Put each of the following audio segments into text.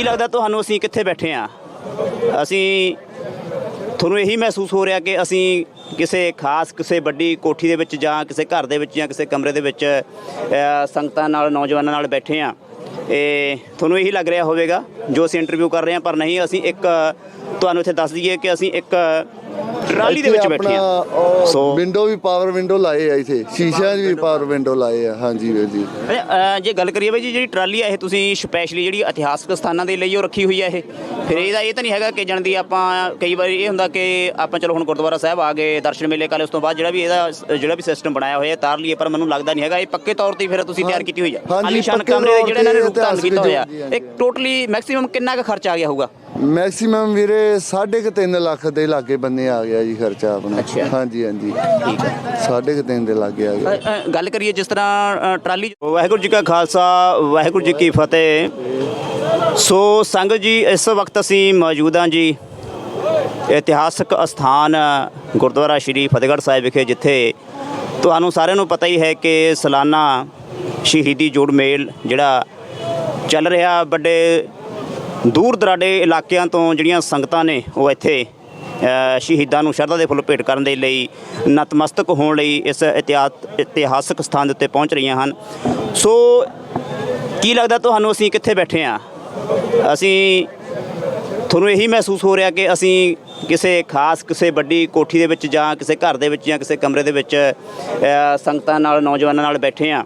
ਕੀ ਲੱਗਦਾ ਤੁਹਾਨੂੰ ਅਸੀਂ ਕਿੱਥੇ ਬੈਠੇ ਆ ਅਸੀਂ ਤੁਹਾਨੂੰ ਇਹੀ ਮਹਿਸੂਸ ਹੋ ਰਿਹਾ ਕਿ ਅਸੀਂ ਕਿਸੇ ਖਾਸ, ਕਿਸੇ ਵੱਡੀ ਕੋਠੀ ਦੇ ਵਿੱਚ ਜਾਂ ਕਿਸੇ ਘਰ ਦੇ ਵਿੱਚ ਜਾਂ ਕਿਸੇ ਕਮਰੇ ਦੇ ਵਿੱਚ ਸੰਗਤਾਂ ਨਾਲ, ਨੌਜਵਾਨਾਂ ਨਾਲ ਬੈਠੇ ਆ ਇਹ ਤੁਹਾਨੂੰ ਇਹੀ ਲੱਗ ਰਿਹਾ ਹੋਵੇਗਾ ਜੋ ਅਸੀਂ ਇੰਟਰਵਿਊ ਕਰ ਰਹੇ ਹਾਂ, ਪਰ ਨਹੀਂ, ਅਸੀਂ ਇੱਕ, ਤੁਹਾਨੂੰ ਇੱਥੇ ਦੱਸ ਦਈਏ ਕਿ ਅਸੀਂ ਇੱਕ ਟਰਾਲੀ ਦੇ ਵਿੱਚ ਬੈਠੇ ਆ। ਸੋ ਵਿੰਡੋ ਵੀ ਪਾਵਰ ਵਿੰਡੋ ਲਾਏ ਆ ਇਥੇ। ਸ਼ੀਸ਼ਿਆਂ 'ਚ ਵੀ ਪਾਵਰ ਵਿੰਡੋ ਲਾਏ ਆ। ਹਾਂਜੀ ਵੀਰ ਜੀ। ਜੇ ਗੱਲ ਕਰੀਏ ਬਈ ਜੀ ਜਿਹੜੀ ਟਰਾਲੀ ਆ ਇਹ ਤੁਸੀਂ ਸਪੈਸ਼ਲੀ ਜਿਹੜੀ ਇਤਿਹਾਸਕ ਸਥਾਨਾਂ ਦੇ ਲਈ ਉਹ ਰੱਖੀ ਹੋਈ ਆ ਇਹ। ਫਿਰ ਇਹਦਾ ਇਹ ਤਾਂ ਨਹੀਂ ਹੈਗਾ ਕਿ ਜਣਦੀ ਆਪਾਂ ਕਈ ਵਾਰੀ ਇਹ ਹੁੰਦਾ ਕਿ ਆਪਾਂ ਚਲੋ ਹੁਣ ਗੁਰਦੁਆਰਾ ਸਾਹਿਬ ਆ ਗਏ ਦਰਸ਼ਨ ਮੇਲੇ ਕਰ ਲਏ ਉਸ ਤੋਂ ਬਾਅਦ ਜਿਹੜਾ ਵੀ ਇਹਦਾ ਜਿਹੜਾ ਵੀ ਸਿਸਟਮ ਬਣਾਇਆ ਹੋਇਆ ਤਾਰ ਲਈਏ ਪਰ ਮੈਨੂੰ ਲੱਗਦਾ ਨਹੀਂ ਹੈਗਾ। ਇਹ ਪੱਕੇ ਤੌਰ ਤੇ ਫਿਰ ਤੁਸੀਂ ਤਿਆਰ ਕੀਤੀ ਹੋਈ ਆ। ਹਾਂਜੀ, ਆਲੀਸ਼ਾਨ ਪੱਕੇ ਕਮਰੇ ਦੇ ਜਿਹੜੇ ਇਹਨਾਂ ਨੇ ਤੇ ਰੂਪ ਧਾਰਨ ਇਤਿਹਾਸਕ ਕੀਤਾ ਹੋਇਆ। ਇੱਕ ਟੋਟਲੀ ਮੈਕਸਿਮਮ ਕਿੰਨਾ ਕੁ ਖਰਚਾ ਆ ਗਿਆ ਹੋਊਗਾ? ਮੈਕਸਿਮਮ ਵੀਰੇ 3.5 ਲੱਖ ਦੇ ਲਾਗੇ ਬੰਨੇ ਆ ਗਿਆ ਜੀ ਖਰਚਾ ਆਪਣਾ। ਅੱਛਾ। ਹਾਂਜੀ ਹਾਂਜੀ। ਠੀਕ ਹੈ। 3.5 ਦੇ ਲਾਗੇ ਆ ਗਿਆ। ਅ, ਗੱਲ ਕਰੀਏ ਜਿਸ ਤਰ੍ਹਾਂ ਅ, ਟਰਾਲੀ ਵਾਹਿਗੁਰੂ ਜੀ ਕਾ ਖਾਲਸਾ ਵਾਹਿਗੁਰੂ ਜੀ ਕੀ ਫਤਿਹ। ਸੋ ਸੰਗਤ ਜੀ ਇਸ ਵਕਤ ਅਸੀਂ ਮੌਜੂਦ ਹਾਂ ਜੀ ਇਤਿਹਾਸਕ ਅਸਥਾਨ ਗੁਰਦੁਆਰਾ ਸ਼੍ਰੀ ਫਤਿਹਗੜ੍ਹ ਸਾਹਿਬ ਵਿਖੇ ਜਿੱਥੇ ਤੁਹਾਨੂੰ ਸਾਰਿਆਂ ਨੂੰ ਪਤਾ ਹੀ ਹੈ ਕਿ ਸਾਲਾਨਾ ਸ਼ਹੀਦੀ ਜੋੜ ਮੇਲ ਜਿਹੜਾ ਚੱਲ ਰਿਹਾ ਵੱਡੇ ਦੂਰ ਦਰਾਡੇ ਇਲਾਕਿਆਂ ਤੋਂ ਜਿਹੜੀਆਂ ਸੰਗਤਾਂ ਨੇ ਉਹ ਇੱਥੇ ਸ਼ਹੀਦਾਂ ਨੂੰ ਸ਼ਰਧਾ ਦੇ ਫੁੱਲ ਭੇਟ ਕਰਨ ਦੇ ਲਈ ਨਤਮਸਤਕ ਹੋਣ ਲਈ ਇਸ ਇਤਿਹਾਸ, ਇਤਿਹਾਸਕ ਸਥਾਨ ਦੇ ਉੱਤੇ ਪਹੁੰਚ ਰਹੀਆਂ ਹਨ। ਸੋ, ਕੀ ਲੱਗਦਾ ਤੁਹਾਨੂੰ ਅਸੀਂ ਕਿੱਥੇ ਬੈਠੇ ਆ ਅਸੀਂ ਤੁਹਾਨੂੰ ਇਹੀ ਮਹਿਸੂਸ ਹੋ ਰਿਹਾ ਕਿ ਅਸੀਂ ਕਿਸੇ ਖਾਸ, ਕਿਸੇ ਵੱਡੀ ਕੋਠੀ ਦੇ ਵਿੱਚ ਜਾਂ ਕਿਸੇ ਘਰ ਦੇ ਵਿੱਚ ਜਾਂ ਕਿਸੇ ਕਮਰੇ ਦੇ ਵਿੱਚ ਸੰਗਤਾਂ ਨਾਲ, ਨੌਜਵਾਨਾਂ ਨਾਲ ਬੈਠੇ ਆ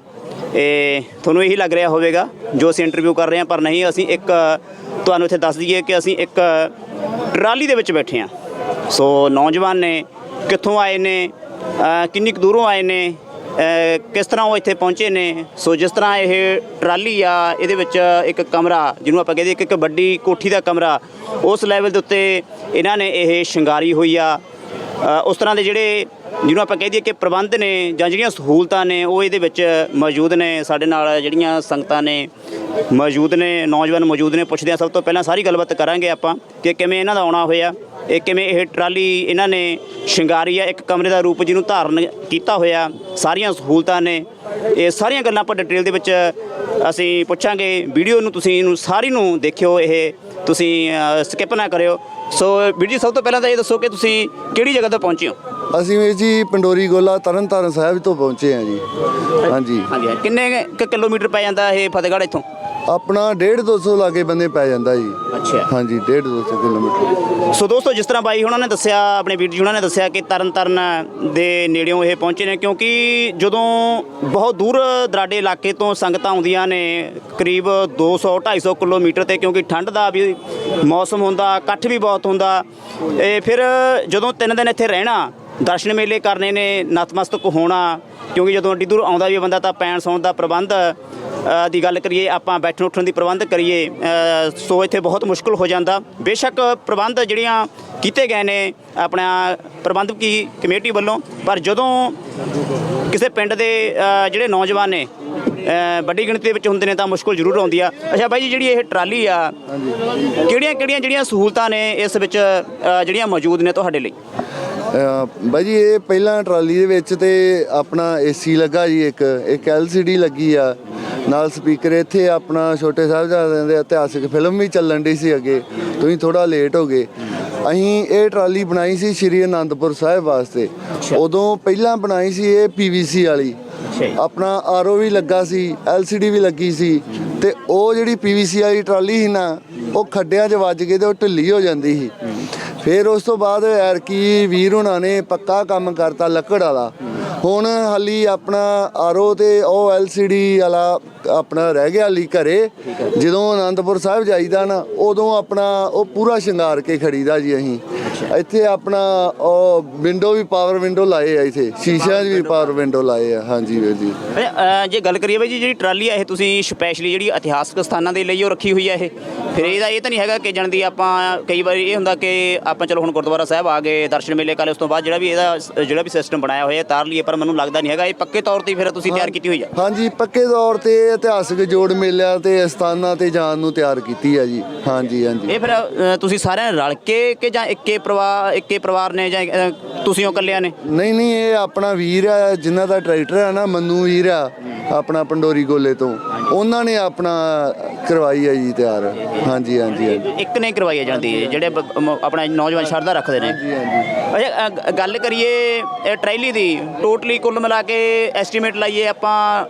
ਇਹ ਤੁਹਾਨੂੰ ਇਹੀ ਲੱਗ ਰਿਹਾ ਹੋਵੇਗਾ ਜੋ ਅਸੀਂ ਇੰਟਰਵਿਊ ਕਰ ਰਹੇ ਹਾਂ, ਪਰ ਨਹੀਂ, ਅਸੀਂ ਇੱਕ, ਤੁਹਾਨੂੰ ਇੱਥੇ ਦੱਸ ਦਈਏ ਕਿ ਅਸੀਂ ਇੱਕ ਟਰਾਲੀ ਦੇ ਵਿੱਚ ਬੈਠੇ ਹਾਂ। ਸੋ ਨੌਜਵਾਨ ਨੇ ਕਿੱਥੋਂ ਆਏ ਨੇ ਕਿੰਨੀ ਕੁ ਦੂਰੋਂ ਆਏ ਨੇ ਕਿਸ ਤਰ੍ਹਾਂ ਉਹ ਇੱਥੇ ਪਹੁੰਚੇ ਨੇ। ਸੋ ਜਿਸ ਤਰ੍ਹਾਂ ਇਹ ਟਰਾਲੀ ਆ, ਇਹਦੇ ਵਿੱਚ ਇੱਕ ਕਮਰਾ, ਜਿਹਨੂੰ ਆਪਾਂ ਕਹਿੰਦੇ ਇੱਕ ਇੱਕ ਵੱਡੀ ਕੋਠੀ ਦਾ ਕਮਰਾ, ਉਸ ਲੈਵਲ ਦੇ ਉੱਤੇ ਇਹਨਾਂ ਨੇ ਇਹ ਸ਼ਿੰਗਾਰੀ ਹੋਈ ਆ। ਉਸ ਤਰ੍ਹਾਂ ਦੇ ਜਿਹੜੇ ਜਿਹਨੂੰ ਆਪਾਂ ਕਹਿ ਦਈਏ ਕਿ ਪ੍ਰਬੰਧ ਨੇ ਜਾਂ ਜਿਹੜੀਆਂ ਸਹੂਲਤਾਂ ਨੇ, ਉਹ ਇਹਦੇ ਵਿੱਚ ਮੌਜੂਦ ਨੇ, ਸਾਡੇ ਨਾਲ ਜਿਹੜੀਆਂ ਸੰਗਤਾਂ ਨੇ ਮੌਜੂਦ ਨੇ, ਨੌਜਵਾਨ ਮੌਜੂਦ ਨੇ, ਪੁੱਛਦੇ ਆ ਸਭ ਤੋਂ ਪਹਿਲਾਂ ਸਾਰੀ ਗੱਲਬਾਤ ਕਰਾਂਗੇ ਆਪਾਂ ਕਿ ਕਿਵੇਂ ਇਹਨਾਂ ਦਾ ਆਉਣਾ ਹੋਇਆ, ਇਹ ਕਿਵੇਂ ਇਹ ਟਰਾਲੀ ਇਹਨਾਂ ਨੇ ਸ਼ਿੰਗਾਰੀ ਆ ਇੱਕ ਕਮਰੇ ਦਾ ਰੂਪ ਜਿਹਨੂੰ ਧਾਰਨ ਕੀਤਾ ਹੋਇਆ, ਸਾਰੀਆਂ ਸਹੂਲਤਾਂ ਨੇ। ਇਹ ਸਾਰੀਆਂ ਗੱਲਾਂ ਆਪਾਂ ਡਿਟੇਲ ਦੇ ਵਿੱਚ ਅਸੀਂ ਪੁੱਛਾਂਗੇ, ਵੀਡੀਓ ਨੂੰ ਤੁਸੀਂ ਇਹਨੂੰ ਸਾਰੀ ਨੂੰ ਦੇਖਿਓ, ਇਹ ਤੁਸੀਂ ਸਕਿਪ ਨਾ ਕਰਿਓ। ਸੋ ਵੀਰ ਜੀ ਸਭ ਤੋਂ ਪਹਿਲਾਂ ਤਾਂ ਇਹ ਦੱਸੋ ਕਿ ਤੁਸੀਂ ਕਿਹੜੀ ਜਗ੍ਹਾ ਤੋਂ ਪਹੁੰਚੇ ਹੋ? ਅਸੀਂ ਵੀਰ ਜੀ ਪੰਡੋਰੀ ਗੋਲਾ ਤਰਨਤਾਰਨ ਸਾਹਿਬ ਤੋਂ ਪਹੁੰਚੇ ਆ ਜੀ। ਹਾਂਜੀ। ਹਾਂਜੀ ਹਾਂਜੀ। ਕਿੰਨੇ ਕੁ ਕਿਲੋਮੀਟਰ ਪੈ ਜਾਂਦਾ ਇਹ ਫਤਿਹਗੜ੍ਹ ਇੱਥੋਂ? ਆਪਣਾ 1.5 200 ਲਾਗੇ ਬੰਦੇ ਪੈ ਜਾਂਦਾ ਜੀ। ਅੱਛਾ। ਹਾਂਜੀ 1.5 200 ਕਿਲੋਮੀਟਰ। ਸੋ ਦੋਸਤੋ ਜਿਸ ਤਰ੍ਹਾਂ ਬਾਈ ਉਹਨਾਂ ਨੇ ਦੱਸਿਆ ਆਪਣੇ ਵੀਰ ਜੀ ਉਹਨਾਂ ਨੇ ਦੱਸਿਆ ਕਿ ਤਰਨਤਾਰਨ ਦੇ ਨੇੜਿਓਂ ਇਹ ਪਹੁੰਚੇ ਨੇ ਕਿਉਂਕਿ ਜਦੋਂ ਬਹੁਤ ਦੂਰ ਦਰਾਡੇ ਇਲਾਕੇ ਤੋਂ ਸੰਗਤਾਂ ਆਉਂਦੀਆਂ ਨੇ ਕਰੀਬ 200 250 ਕਿਲੋਮੀਟਰ ਤੇ ਕਿਉਂਕਿ ਠੰਡ ਦਾ ਵੀ ਮੌਸਮ ਹੁੰਦਾ ਇਕੱਠ ਵੀ ਬਹੁਤ ਹੁੰਦਾ ਇਹ ਫਿਰ ਜਦੋਂ ਤਿੰਨ ਦਿਨ ਇੱਥੇ ਰਹਿਣਾ ਦਰਸ਼ਨ ਮੇਲੇ ਕਰਨੇ ਨੇ ਨਤਮਸਤਕ ਹੋਣਾ ਕਿਉਂਕਿ ਜਦੋਂ ਏਡੀ ਦੂਰ ਆਉਂਦਾ ਵੀ ਬੰਦਾ ਤਾਂ ਪੈਣ ਸੌਣ ਦਾ ਪ੍ਰਬੰਧ ਦੀ ਗੱਲ ਕਰੀਏ, ਆਪਾਂ ਬੈਠਣ ਉੱਠਣ ਦੀ ਪ੍ਰਬੰਧ ਕਰੀਏ ਸੋ ਇੱਥੇ ਬਹੁਤ ਮੁਸ਼ਕਲ ਹੋ ਜਾਂਦਾ। ਬੇਸ਼ੱਕ ਪ੍ਰਬੰਧ ਜਿਹੜੀਆਂ ਕੀਤੇ ਗਏ ਨੇ, ਆਪਣਾ ਪ੍ਰਬੰਧਕੀ ਕਮੇਟੀ ਵੱਲੋਂ, ਪਰ ਜਦੋਂ ਕਿਸੇ ਪਿੰਡ ਦੇ ਜਿਹੜੇ ਨੌਜਵਾਨ ਨੇ ਵੱਡੀ ਗਿਣਤੀ ਦੇ ਵਿੱਚ ਹੁੰਦੇ ਨੇ, ਤਾਂ ਮੁਸ਼ਕਲ ਜ਼ਰੂਰ ਆਉਂਦੀ ਆ। ਅੱਛਾ ਬਾਈ ਜੀ, ਜਿਹੜੀ ਇਹ ਟਰਾਲੀ ਆ ਕਿਹੜੀਆਂ ਕਿਹੜੀਆਂ ਜਿਹੜੀਆਂ ਸਹੂਲਤਾਂ ਨੇ, ਇਸ ਵਿੱਚ ਜਿਹੜੀਆਂ ਮੌਜੂਦ ਨੇ ਤੁਹਾਡੇ ਲਈ? ਬਾਈ ਜੀ, ਇਹ ਪਹਿਲਾਂ ਟਰਾਲੀ ਦੇ ਵਿੱਚ ਤੇ ਆਪਣਾ ਏਸੀ ਲੱਗਾ ਜੀ ਇੱਕ ਇੱਕ ਐਲਸੀਡੀ ਲੱਗੀ ਆ। ਨਾਲ ਸਪੀਕਰ ਇੱਥੇ ਆਪਣਾ ਛੋਟੇ ਸਾਹਿਬਜ਼ਾਦਿਆਂ ਦੇ ਇਤਿਹਾਸਿਕ ਫਿਲਮ ਵੀ ਚੱਲਣ ਦੀ ਸੀ ਅੱਗੇ। ਤੁਸੀਂ ਥੋੜਾ ਲੇਟ ਹੋ ਗਏ। ਅਸੀਂ ਇਹ ਟਰਾਲੀ ਬਣਾਈ ਸੀ ਸ਼੍ਰੀ ਅਨੰਦਪੁਰ ਸਾਹਿਬ ਵਾਸਤੇ। ਉਦੋਂ ਪਹਿਲਾਂ ਬਣਾਈ ਸੀ ਇਹ ਪੀਵੀਸੀ ਵਾਲੀ। ਆਪਣਾ ਆਰਓ ਵੀ ਲੱਗਾ ਸੀ ਐਲਸੀਡੀ ਵੀ ਲੱਗੀ ਸੀ ਤੇ ਉਹ ਜਿਹੜੀ ਪੀਵੀਸੀ ਵਾਲੀ ਟਰਾਲੀ ਸੀ ਨਾ ਉਹ ਖੱਡਿਆਂ 'ਚ ਵੱਜ ਕੇ ਤੇ ਉਹ ਢਿੱਲੀ ਹੋ ਜਾਂਦੀ ਸੀ। ਫਿਰ ਉਸ ਤੋਂ ਬਾਅਦ ਐਰਕੀ ਵੀਰ ਹੁਣਾਂ ਨੇ ਪੱਕਾ ਕੰਮ ਕਰਤਾ ਲੱਕੜ ਵਾਲਾ। ਹੁਣ ਹਾਲੀ ਆਪਣਾ ਆਰਓ ਤੇ ਉਹ ਐਲਸੀਡੀ ਵਾਲਾ ਆਪਣਾ ਰਹਿ ਗਿਆ ਹਾਲੀ ਘਰੇ। ਜਦੋਂ ਆਨੰਦਪੁਰ ਸਾਹਿਬ ਜਾਈਦਾ ਨਾ ਉਦੋਂ ਆਪਣਾ ਉਹ ਪੂਰਾ ਸ਼ਿੰਗਾਰ ਕੇ ਖੜੀਦਾ ਜੀ ਅਸੀਂ। ਇੱਥੇ ਆਪਣਾ ਉਹ ਵਿੰਡੋ ਵੀ ਪਾਵਰ ਵਿੰਡੋ ਲਾਏ ਆ ਇੱਥੇ। ਸ਼ੀਸ਼ਿਆਂ 'ਚ ਵੀ ਪਾਵਰ ਵਿੰਡੋ ਲਾਏ ਆ। ਹਾਂਜੀ ਵੀਰ ਜੀ। ਜੇ ਗੱਲ ਕਰੀਏ ਬਈ ਜੀ ਜਿਹੜੀ ਟਰਾਲੀ ਆ ਇਹ ਤੁਸੀਂ ਸਪੈਸ਼ਲੀ ਜਿਹੜੀ ਇਤਿਹਾਸਕ ਸਥਾਨਾਂ ਦੇ ਲਈ ਉਹ ਰੱਖੀ ਹੋਈ ਆ ਇਹ? ਫਿਰ ਇਹਦਾ ਇਹ ਤਾਂ ਨਹੀਂ ਹੈਗਾ ਕਿ ਜਣਦੀ ਆਪਾਂ ਕਈ ਵਾਰੀ ਇਹ ਹੁੰਦਾ ਕਿ ਆਪਾਂ ਚਲੋ ਹੁਣ ਗੁਰਦੁਆਰਾ ਸਾਹਿਬ ਆ ਗਏ ਦਰਸ਼ਨ ਮੇਲੇ ਕਰ ਲਏ ਉਸ ਤੋਂ ਬਾਅਦ ਜਿਹੜਾ ਵੀ ਇਹਦਾ ਜਿਹੜਾ ਵੀ ਸਿਸਟਮ ਬਣਾਇਆ ਹੋਇਆ ਤਾਰ ਲਈਏ ਪਰ ਮੈਨੂੰ ਲੱਗਦਾ ਨਹੀਂ ਹੈਗਾ। ਇਹ ਪੱਕੇ ਤੌਰ ਤੇ ਫਿਰ ਤੁਸੀਂ ਤਿਆਰ ਕੀਤੀ ਹੋਈ ਆ? ਹਾਂਜੀ ਪੱਕੇ ਤੌਰ ਤੇ ਇਤਿਹਾਸਕ ਜੋੜ ਮੇਲਿਆਂ ਤੇ ਸਥਾਨਾਂ ਤੇ ਜਾਣ ਨੂੰ ਤਿਆਰ ਕੀਤੀ ਆ ਜੀ। ਹਾਂਜੀ ਹਾਂਜੀ। ਇਹ ਫਿਰ ਅ, ਤੁਸੀਂ ਸਾਰਿਆਂ ਨੇ ਰਲ ਕੇ ਕਿ ਜਾਂ ਇੱਕੇ ਪਰਿਵਾਰ ਇੱਕੇ ਪਰਿਵਾਰ ਨੇ ਜਾਂ ਅ, ਤੁਸੀਂ ਉਹ ਇਕੱਲਿਆਂ ਨੇ? ਨਹੀਂ ਨਹੀਂ ਇਹ ਆਪਣਾ ਵੀਰ ਆ ਜਿਨ੍ਹਾਂ ਦਾ ਟਰੈਕਟਰ ਆ ਨਾ ਮੰਨੂ ਵੀਰ ਆ ਆਪਣਾ ਪੰਡੋਰੀ ਗੋਲੇ ਤੋਂ। ਉਹਨਾਂ ਨੇ ਆਪਣਾ ਕਰਵਾਈ ਹੈ ਜੀ ਤਿਆਰ। ਹਾਂਜੀ ਹਾਂਜੀ ਹਾਂਜੀ। ਇੱਕ ਨਹੀਂ ਕਰਵਾਈ ਜਾਂਦੀ ਹੈ ਜਿਹੜੇ ਬ- ਮ- ਆਪਣਾ ਨੌਜਵਾਨ ਸ਼ਰਧਾ ਰੱਖਦੇ ਨੇ। ਹਾਂਜੀ ਹਾਂਜੀ। ਅੱਛਾ ਅ, ਗ- ਗੱਲ ਕਰੀਏ ਇਹ ਟਰੈਲੀ ਦੀ ਟੋਟਲੀ ਕੁੱਲ ਮਿਲਾ ਕੇ ਐਸਟੀਮੇਟ ਲਾਈਏ ਆਪਾਂ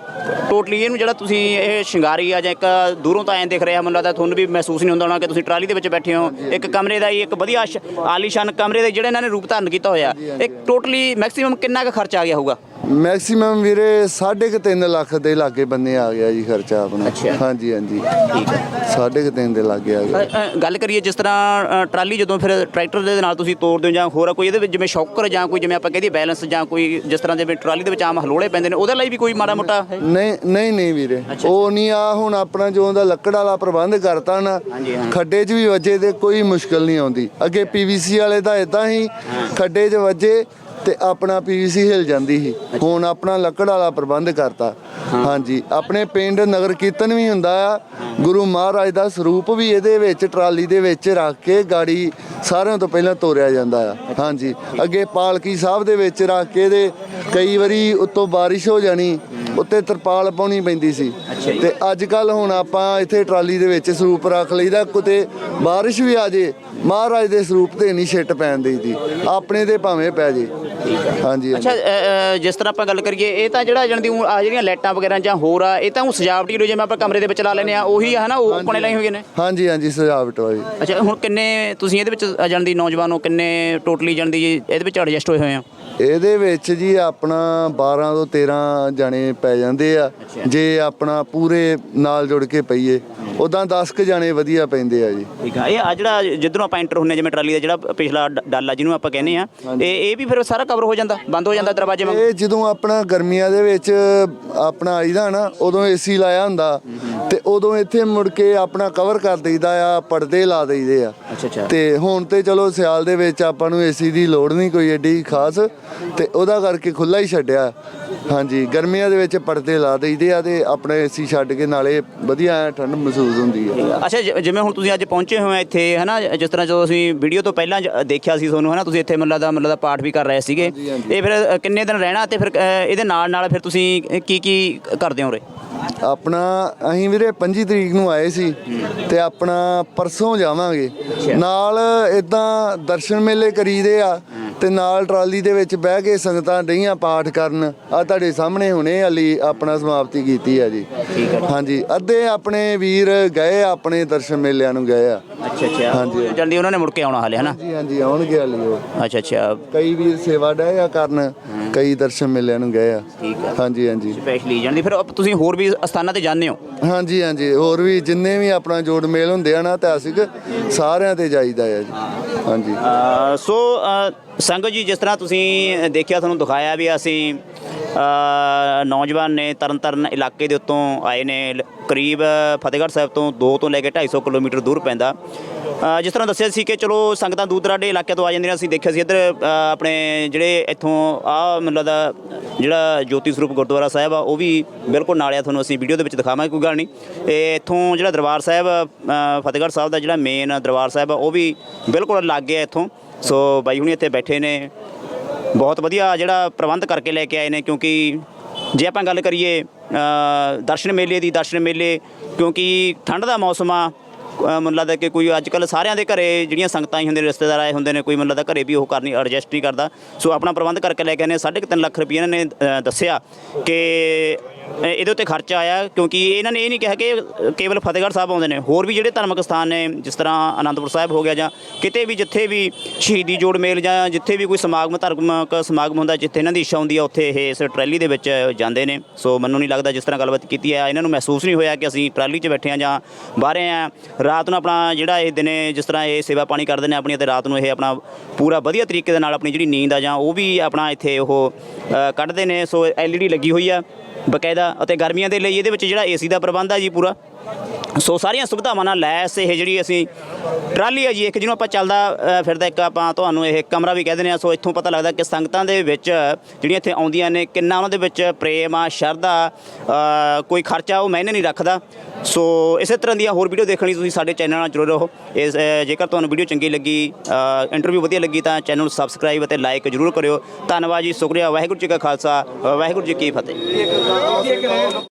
ਟੋਟਲੀ ਇਹਨੂੰ ਜਿਹੜਾ ਤੁਸੀਂ ਇਹ ਸ਼ਿੰਗਾਰੀ ਆ ਜਾਂ ਇੱਕ ਦੂਰੋਂ ਤਾਂ ਐਂ ਦਿਖ ਰਿਹਾ ਮੈਨੂੰ ਲੱਗਦਾ ਤੁਹਾਨੂੰ ਵੀ ਮਹਿਸੂਸ ਨਹੀਂ ਹੁੰਦਾ ਹੋਣਾ ਕਿ ਤੁਸੀਂ ਟਰਾਲੀ ਦੇ ਵਿੱਚ ਬੈਠੇ ਹੋ। ਇੱਕ ਕਮਰੇ ਦਾ ਹੀ ਇੱਕ ਵਧੀਆ ਸ਼- ਆਲੀਸ਼ਾਨ ਕਮਰੇ ਦੇ ਜਿਹੜੇ ਇਹਨਾਂ ਨੇ ਰੂਪ ਧਾਰਨ ਕੀਤਾ ਹੋਇਆ। ਇੱਕ ਟੋਟਲੀ ਮੈਕਸਿਮਮ ਕਿੰਨਾ ਕੁ ਖਰਚਾ ਆ ਗਿਆ ਹੋਊਗਾ? ਮੈਕਸਿਮਮ ਵੀਰੇ 3.5 ਲੱਖ ਦੇ ਲਾਗੇ ਬੰਨੇ ਆ ਗਿਆ ਜੀ ਖਰਚਾ ਆਪਣਾ। ਅੱਛਾ। ਹਾਂਜੀ ਹਾਂਜੀ। ਠੀਕ ਹੈ। 3.5 ਦੇ ਲਾਗੇ ਆ ਗਿਆ। ਅ, ਗੱਲ ਕਰੀਏ ਜਿਸ ਤਰ੍ਹਾਂ ਅ, ਟਰਾਲੀ ਜਦੋਂ ਫਿਰ ਟਰੈਕਟਰ ਦੇ ਨਾਲ ਤੁਸੀਂ ਤੋੜਦੇ ਹੋ ਜਾਂ ਹੋਰ ਕੋਈ ਇਹਦੇ ਵਿੱਚ ਜਿਵੇਂ ਸ਼ੌਕਰ ਜਾਂ ਕੋਈ ਜਿਵੇਂ ਆਪਾਂ ਕਹਦੇ ਬੈਲੈਂਸ ਜਾਂ ਕੋਈ ਜਿਸ ਤਰ੍ਹਾਂ ਦੇ ਵੀ ਟਰਾਲੀ ਦੇ ਵਿੱਚ ਆਮ ਹਲੋੜੇ ਪੈਂਦੇ ਨੇ ਉਹਦੇ ਲਈ ਵੀ ਕੋਈ ਮਾੜਾ ਮੋਟਾ ਹੈ? ਨਹੀਂ ਨਹੀਂ ਨਹੀਂ ਵੀਰੇ। ਅੱਛਾ। ਉਹ ਨਹੀਂ ਆ ਹੁਣ ਆਪਣਾ ਜੋ ਦਾ ਲੱਕੜ ਵਾਲਾ ਪ੍ਰਬੰਧ ਕਰਤਾ ਨਾ ਹਾਂਜੀ, ਹਾਂ। ਖੱਡੇ 'ਚ ਵੀ ਵੱਜੇ ਤੇ ਕੋਈ ਮੁਸ਼ਕਲ ਨਹੀਂ ਆਉਂਦੀ। ਅੱਗੇ ਪੀਵੀਸੀ ਵਾਲੇ ਦਾ ਇਦਾਂ ਹੀ। ਖੱਡੇ 'ਚ ਵੱਜੇ ਤੇ ਆਪਣਾ ਪੀਵੀਸੀ ਹਿਲ ਜਾਂਦੀ ਸੀ। ਹੁਣ ਆਪਣਾ ਲੱਕੜ ਵਾਲਾ ਪ੍ਰਬੰਧ ਕਰਤਾ। ਹਾਂਜੀ ਆਪਣੇ ਪਿੰਡ ਨਗਰ ਕੀਰਤਨ ਵੀ ਹੁੰਦਾ ਆ। ਗੁਰੂ ਮਹਾਰਾਜ ਦਾ ਸਰੂਪ ਵੀ ਇਹਦੇ ਵਿੱਚ ਟਰਾਲੀ ਦੇ ਵਿੱਚ ਰੱਖ ਕੇ ਗਾੜੀ ਸਾਰਿਆਂ ਤੋਂ ਪਹਿਲਾਂ ਤੋਰਿਆ ਜਾਂਦਾ ਆ। ਹਾਂਜੀ ਅੱਗੇ ਪਾਲਕੀ ਸਾਹਿਬ ਦੇ ਵਿੱਚ ਰੱਖ ਕੇ ਇਹਦੇ ਕਈ ਵਾਰੀ ਉੱਤੋਂ ਬਾਰਿਸ਼ ਹੋ ਜਾਣੀ ਉੱਤੇ ਤਰਪਾਲ ਪਾਉਣੀ ਪੈਂਦੀ ਸੀ। ਤੇ ਅੱਜ ਕੱਲ ਹੁਣ ਆਪਾਂ ਇੱਥੇ ਟਰਾਲੀ ਦੇ ਵਿੱਚ ਸਰੂਪ ਰੱਖ ਲਈਦਾ ਕਿਤੇ ਬਾਰਿਸ਼ ਵੀ ਆ ਜੇ ਮਹਾਰਾਜ ਦੇ ਸਰੂਪ ਤੇ ਨਹੀਂ ਛਿੱਟ ਪੈਣ ਦੇਈਦੀ। ਆਪਣੇ ਤੇ ਭਾਵੇਂ ਪੈ ਜੇ। ਹਾਂਜੀ। ਅੱਛਾ ਅ, ਅ, ਜਿਸ ਤਰ੍ਹਾਂ ਆਪਾਂ ਗੱਲ ਕਰੀਏ ਇਹ ਤਾਂ ਜਿਹੜਾ ਜਣਦੀ ਆ ਜਿਹੜੀਆਂ ਲਾਈਟਾਂ ਵਗੈਰਾ ਜਾਂ ਹੋਰ ਆ ਇਹ ਤਾਂ ਉਹ ਸਜਾਵਟੀ ਲੋ ਜਿਵੇਂ ਆਪਾਂ ਕਮਰੇ ਦੇ ਵਿੱਚ ਲਾ ਲੈਨੇ ਆ ਉਹੀ ਆ ਹਨਾ? ਉਹ ਆਪਣੇ ਲਈ ਹੋਏ ਨੇ? ਹਾਂਜੀ ਹਾਂਜੀ ਸਜਾਵਟ ਵਾਲੀ। ਅੱਛਾ ਹੁਣ ਕਿੰਨੇ ਤੁਸੀਂ ਇਹਦੇ ਵਿੱਚ ਜਣਦੀ ਨੌਜਵਾਨੋ ਕਿੰਨੇ ਟੋਟਲੀ ਜਣਦੀ ਇਹਦੇ ਵਿੱਚ ਐਡਜਸਟ ਹੋਏ ਹੋਏ ਆ ਇਹਦੇ ਵਿੱਚ ਜੀ ਆਪਣਾ 12 ਤੋਂ 13 ਜਣੇ ਪੈ ਜਾਂਦੇ ਆ। ਜੇ ਆਪਣਾ ਪੂਰੇ ਨਾਲ ਜੁੜ ਕੇ ਪਈਏ ਉਦਾਂ 10 ਕ ਜਣੇ ਵਧੀਆ ਪੈਂਦੇ ਆ ਜੀ। ਠੀਕ ਆ। ਇਹ ਆ ਜਿਹੜਾ ਜਿੱਧਰੋਂ ਆਪਾਂ ਐਂਟਰ ਹੁੰਨੇ ਜਿਵੇਂ ਟਰਾਲੀ ਦਾ ਜਿਹੜਾ ਪਿਛਲਾ ਡਾਲਾ ਜਿਹਨੂੰ ਆਪਾਂ ਕਹਿੰਦੇ ਆ ਇਹ ਇਹ ਵੀ ਫਿਰ ਸਾਰਾ ਕਵਰ ਹੋ ਜਾਂਦਾ ਬੰਦ ਹੋ ਜਾਂਦਾ ਦਰਵਾਜ਼ੇ ਵਾਂਗ? ਇਹ ਜਦੋਂ ਆਪਣਾ ਗਰਮੀਆਂ ਦੇ ਵਿੱਚ ਆਪਣਾ ਆਈਦਾ ਨਾ ਉਦੋਂ ਏਸੀ ਲਾਇਆ ਹੁੰਦਾ। ਤੇ ਉਦੋਂ ਇੱਥੇ ਮੁੜ ਕੇ ਆਪਣਾ ਕਵਰ ਕਰ ਦਈਦਾ ਆ ਪਰਦੇ ਲਾ ਦਈਦੇ ਆ। ਅੱਛਾ ਅੱਛਾ। ਤੇ ਹੁਣ ਤੇ ਚਲੋ ਸਿਆਲ ਦੇ ਵਿੱਚ ਆਪਾਂ ਨੂੰ ਏਸੀ ਦੀ ਲੋੜ ਨਹੀਂ ਕੋਈ ਏਡੀ ਖਾਸ ਤੇ ਉਹਦਾ ਕਰਕੇ ਖੁੱਲਾ ਹੀ ਛੱਡਿਆ। ਹਾਂਜੀ ਗਰਮੀਆਂ ਦੇ ਵਿੱਚ ਪਰਦੇ ਲਾ ਦਈਦੇ ਆ ਤੇ ਆਪਣਾ ਏਸੀ ਛੱਡ ਕੇ ਨਾਲੇ ਵਧੀਆ ਠੰਡ ਮਹਿਸੂਸ ਹੁੰਦੀ ਆ। ਅੱਛਾ ਜ- ਜਿਵੇਂ ਹੁਣ ਤੁਸੀਂ ਅੱਜ ਪਹੁੰਚੇ ਹੋਏ ਆ ਇੱਥੇ ਹਨਾ ਜਿਸ ਤਰ੍ਹਾਂ ਜਦੋਂ ਅਸੀਂ ਵੀਡੀਓ ਤੋਂ ਪਹਿਲਾਂ ਜ- ਦੇਖਿਆ ਸੀ ਤੁਹਾਨੂੰ ਹਨਾ ਤੁਸੀਂ ਇੱਥੇ ਮਤਲਬ ਦਾ ਮਤਲਬ ਦਾ ਪਾਠ ਵੀ ਕਰ ਰਹੇ ਸੀਗੇ। ਇਹ ਫਿਰ ਅ, ਕਿੰਨੇ ਦਿਨ ਰਹਿਣਾ ਤੇ ਫਿਰ ਅ, ਇਹਦੇ ਨਾਲ ਨਾਲ ਫਿਰ ਤੁਸੀਂ ਕੀ ਕੀ ਕਰਦੇ ਹੋ ਉਰੇ? ਆਪਣਾ ਅਸੀਂ ਵੀਰੇ 25 ਤਰੀਕ ਨੂੰ ਆਏ ਸੀ ਤੇ ਆਪਣਾ ਪਰਸੋਂ ਜਾਵਾਂਗੇ। ਨਾਲ ਇਦਾਂ ਦਰਸ਼ਨ ਮੇਲੇ ਕਰੀਦੇ ਆ ਤੇ ਨਾਲ ਟਰਾਲੀ ਦੇ ਵਿੱਚ ਬਹਿ ਕੇ ਸੰਗਤਾਂ ਡਈਆਂ ਪਾਠ ਕਰਨ। ਆ ਤੁਹਾਡੇ ਸਾਹਮਣੇ ਹੁਣੇ ਹਲੀ ਆਪਣਾ ਸਮਾਪਤੀ ਕੀਤੀ ਆ ਜੀ। ਹਾਂਜੀ ਅੱਧੇ ਆਪਣੇ ਵੀਰ ਗਏ ਆਪਣੇ ਦਰਸ਼ਨ ਮੇਲਿਆਂ ਨੂੰ ਗਏ ਆ। ਅੱਛਾ ਅੱਛਾ। ਹਾਂਜੀ। ਜਲਦੀ ਉਹਨਾਂ ਨੇ ਮੁੜ ਕੇ ਆਉਣਾ ਹਾਲੇ ਹਨਾ? ਜੀ ਹਾਂਜੀ ਆਉਣਗੇ ਹਲੀ ਉਹ। ਅੱਛਾ ਅੱਛਾ। ਕਈ ਵੀਰ ਸੇਵਾ ਡਏ ਆ ਕਰਨ। ਕਈ ਦਰਸ਼ਨ ਮੇਲਿਆਂ ਨੂੰ ਗਏ ਆ। ਠੀਕ ਆ। ਹਾਂਜੀ ਹਾਂਜੀ। ਸਪੈਸ਼ਲੀ ਜਾਣਦੀ ਫਿਰ ਤੁਸੀਂ ਹੋਰ ਵੀ ਅਸਥਾਨਾਂ ਤੇ ਜਾਂਦੇ ਹੋ? ਹਾਂਜੀ ਹਾਂਜੀ। ਹੋਰ ਵੀ ਜਿੰਨੇ ਵੀ ਆਪਣਾ ਜੋੜ ਮੇਲ ਹੁੰਦੇ ਆ ਨਾ ਇਤਿਹਾਸਿਕ ਸਾਰਿਆਂ ਤੇ ਜਾਈਦਾ ਆ ਜੀ। ਹਾਂਜੀ। ਅ, ਸੋ ਅ, ਸੰਗਤ ਜੀ ਜਿਸ ਤਰ੍ਹਾਂ ਤੁਸੀਂ ਦੇਖਿਆ ਤੁਹਾਨੂੰ ਦਿਖਾਇਆ ਵੀ ਅਸੀਂ ਅ, ਨੌਜਵਾਨ ਨੇ ਤਰਨਤਾਰਨ ਇਲਾਕੇ ਦੇ ਉੱਤੋਂ ਆਏ ਨੇ। ਲ- ਕਰੀਬ ਫਤਿਹਗੜ੍ਹ ਸਾਹਿਬ ਤੋਂ 2 ਤੋਂ ਲੈ ਕੇ 250 ਕਿਲੋਮੀਟਰ ਦੂਰ ਪੈਂਦਾ। ਜਿਸ ਤਰ੍ਹਾਂ ਦੱਸਿਆ ਸੀ ਕਿ ਚਲੋ ਸੰਗਤਾਂ ਦੂਰ ਦਰਾਡੇ ਇਲਾਕੇ ਤੋਂ ਆ ਜਾਂਦੀਆਂ ਅਸੀਂ ਦੇਖਿਆ ਸੀ ਇੱਧਰ ਆਪਣੇ ਜਿਹੜੇ ਇੱਥੋਂ ਆ ਮਤਲਬ ਦਾ ਜਿਹੜਾ ਜੋਤੀ ਸਰੂਪ ਗੁਰਦੁਆਰਾ ਸਾਹਿਬ ਆ, ਉਹ ਵੀ ਬਿਲਕੁਲ ਨਾਲ ਆ, ਤੁਹਾਨੂੰ ਅਸੀਂ ਵੀਡੀਓ ਦੇ ਵਿੱਚ ਦਿਖਾਵਾਂਗੇ, ਕੋਈ ਗੱਲ ਨਹੀਂ। ਇਹ ਇੱਥੋਂ ਜਿਹੜਾ ਦਰਬਾਰ ਸਾਹਿਬ ਫਤਿਹਗੜ੍ਹ ਸਾਹਿਬ ਦਾ ਜਿਹੜਾ ਮੇਨ ਦਰਬਾਰ ਸਾਹਿਬ ਆ, ਉਹ ਵੀ ਬਿਲਕੁਲ ਲਾਗੇ ਆ ਇੱਥੋਂ। ਸੋ ਬਾਈ ਹੁਣੀ ਇੱਥੇ ਬੈਠੇ ਨੇ। ਬਹੁਤ ਵਧੀਆ ਜਿਹੜਾ ਪ੍ਰਬੰਧ ਕਰਕੇ ਲੈ ਕੇ ਆਏ ਨੇ, ਕਿਉਂਕਿ ਜੇ ਆਪਾਂ ਗੱਲ ਕਰੀਏ ਦਰਸ਼ਨ ਮੇਲੇ ਦੀ, ਦਰਸ਼ਨ ਮੇਲੇ, ਕਿਉਂਕਿ ਠੰਡ ਦਾ ਮੌਸਮ ਆ ਮੈਨੂੰ ਲੱਗਦਾ ਕਿ ਕੋਈ ਅੱਜ ਕੱਲ ਸਾਰਿਆਂ ਦੇ ਘਰੇ ਜਿਹੜੀਆਂ ਸੰਗਤਾਂ ਹੀ ਹੁੰਦੇ ਨੇ ਰਿਸ਼ਤੇਦਾਰ ਆਏ ਹੁੰਦੇ ਨੇ, ਕੋਈ ਮੈਨੂੰ ਲੱਗਦਾ ਘਰੇ ਵੀ ਉਹ ਕਰਨੀ ਐਡਜਸਟ ਨਹੀਂ ਕਰਦਾ। ਸੋ ਆਪਣਾ ਪ੍ਰਬੰਧ ਕਰਕੇ ਲੈ ਕੇ ਆਏ ਨੇ 3.5 ਲੱਖ ਰੁਪਏ ਇਹਨਾਂ ਨੇ ਦੱਸਿਆ ਕਿ ਇਹਦੇ ਉੱਤੇ ਖਰਚਾ ਆਇਆ, ਕਿਉਂਕਿ ਇਹਨਾਂ ਨੇ ਇਹ ਨਹੀਂ ਕਿਹਾ ਕਿ ਕੇਵਲ ਫਤਿਹਗੜ੍ਹ ਸਾਹਿਬ ਆਉਂਦੇ ਨੇ। ਹੋਰ ਵੀ ਜਿਹੜੇ ਧਾਰਮਿਕ ਸਥਾਨ ਨੇ, ਜਿਸ ਤਰ੍ਹਾਂ ਆਨੰਦਪੁਰ ਸਾਹਿਬ ਹੋ ਗਿਆ ਜਾਂ ਕਿਤੇ ਵੀ ਜਿੱਥੇ ਵੀ ਸ਼ਹੀਦੀ ਜੋੜ ਮੇਲ ਜਾਂ ਜਿੱਥੇ ਵੀ ਕੋਈ ਸਮਾਗਮ, ਧਾਰਮਿਕ ਸਮਾਗਮ ਹੁੰਦਾ, ਜਿੱਥੇ ਇਹਨਾਂ ਦੀ ਇੱਛਾ ਹੁੰਦੀ ਆ, ਉੱਥੇ ਇਹ ਇਸ ਟਰੈਲੀ ਦੇ ਵਿੱਚ ਜਾਂਦੇ ਨੇ। ਸੋ ਮੈਨੂੰ ਨਹੀਂ ਲੱਗਦਾ ਜਿਸ ਤਰ੍ਹਾਂ ਗੱਲਬਾਤ ਕੀਤੀ ਹੈ ਇਹਨਾਂ ਨੂੰ ਮਹਿਸੂਸ ਨਹੀਂ ਹੋਇਆ ਕਿ ਅਸੀਂ ਟਰਾਲੀ 'ਚ ਬੈਠੇ ਆ ਜਾਂ ਬਾਹਰੇ ਆ ਰਾਤ ਨੂੰ ਆਪਣਾ ਜਿਹੜਾ ਇਹ ਦਿਨੇ ਜਿਸ ਤਰ੍ਹਾਂ ਇਹ ਸੇਵਾ ਪਾਣੀ ਕਰਦੇ ਨੇ ਆਪਣੀ ਅਤੇ ਰਾਤ ਨੂੰ ਇਹ ਆਪਣਾ ਪੂਰਾ ਵਧੀਆ ਤਰੀਕੇ ਦੇ ਨਾਲ ਆਪਣੀ ਜਿਹੜੀ ਨੀਂਦ ਆ ਜਾਂ ਉਹ ਵੀ ਆਪਣਾ ਇੱਥੇ ਉਹ ਕੱਢਦੇ ਨੇ। ਸੋ ਐਲਈਡੀ ਲੱਗੀ ਹੋਈ ਆ ਬਕਾਇਦਾ ਅਤੇ ਗਰਮੀਆਂ ਦੇ ਲਈ ਇਹਦੇ ਵਿੱਚ ਜਿਹੜਾ ਏਸੀ ਦਾ ਪ੍ਰਬੰਧ ਆ ਜੀ ਪੂਰਾ। ਸੋ ਸਾਰੀਆਂ ਸੁਵਿਧਾਵਾਂ ਨਾਲ ਲੈਸ ਇਹ ਜਿਹੜੀ ਅਸੀਂ ਟਰਾਲੀ ਹੈ ਜੀ, ਇੱਕ ਜਿਹਨੂੰ ਆਪਾਂ ਚੱਲਦਾ ਫਿਰਦਾ, ਇੱਕ ਆਪਾਂ ਤੁਹਾਨੂੰ ਇਹ ਕਮਰਾ ਵੀ ਕਹਿ ਦਿੰਦੇ ਆ ਸੋ ਇੱਥੋਂ ਪਤਾ ਲੱਗਦਾ ਕਿ ਸੰਗਤਾਂ ਦੇ ਵਿੱਚ ਜਿਹੜੀਆਂ ਇੱਥੇ ਆਉਂਦੀਆਂ ਨੇ, ਕਿੰਨਾ ਉਹਨਾਂ ਦੇ ਵਿੱਚ ਪ੍ਰੇਮ ਆ, ਸ਼ਰਧਾ ਕੋਈ ਖਰਚਾ ਉਹ ਮੈਨੇ ਨਹੀਂ ਰੱਖਦਾ। ਸੋ ਇਸੇ ਤਰ੍ਹਾਂ ਦੀਆਂ ਹੋਰ ਵੀਡੀਓ ਦੇਖਣ ਲਈ ਤੁਸੀਂ ਸਾਡੇ ਚੈਨਲ ਨਾਲ ਜੁੜੇ ਰਹੋ। ਇਸ ਜੇਕਰ ਤੁਹਾਨੂੰ ਵੀਡੀਓ ਚੰਗੀ ਲੱਗੀ ਇੰਟਰਵਿਊ ਵਧੀਆ ਲੱਗੀ ਤਾਂ ਚੈਨਲ ਨੂੰ ਸਬਸਕ੍ਰਾਈਬ ਅਤੇ ਲਾਈਕ ਜ਼ਰੂਰ ਕਰਿਓ। ਧੰਨਵਾਦ ਜੀ, ਸ਼ੁਕਰੀਆ, ਵਾਹਿਗੁਰੂ ਜੀ ਕਾ ਖਾਲਸਾ, ਵਾਹਿਗੁਰੂ ਜੀ ਕੀ ਫਤਿਹ।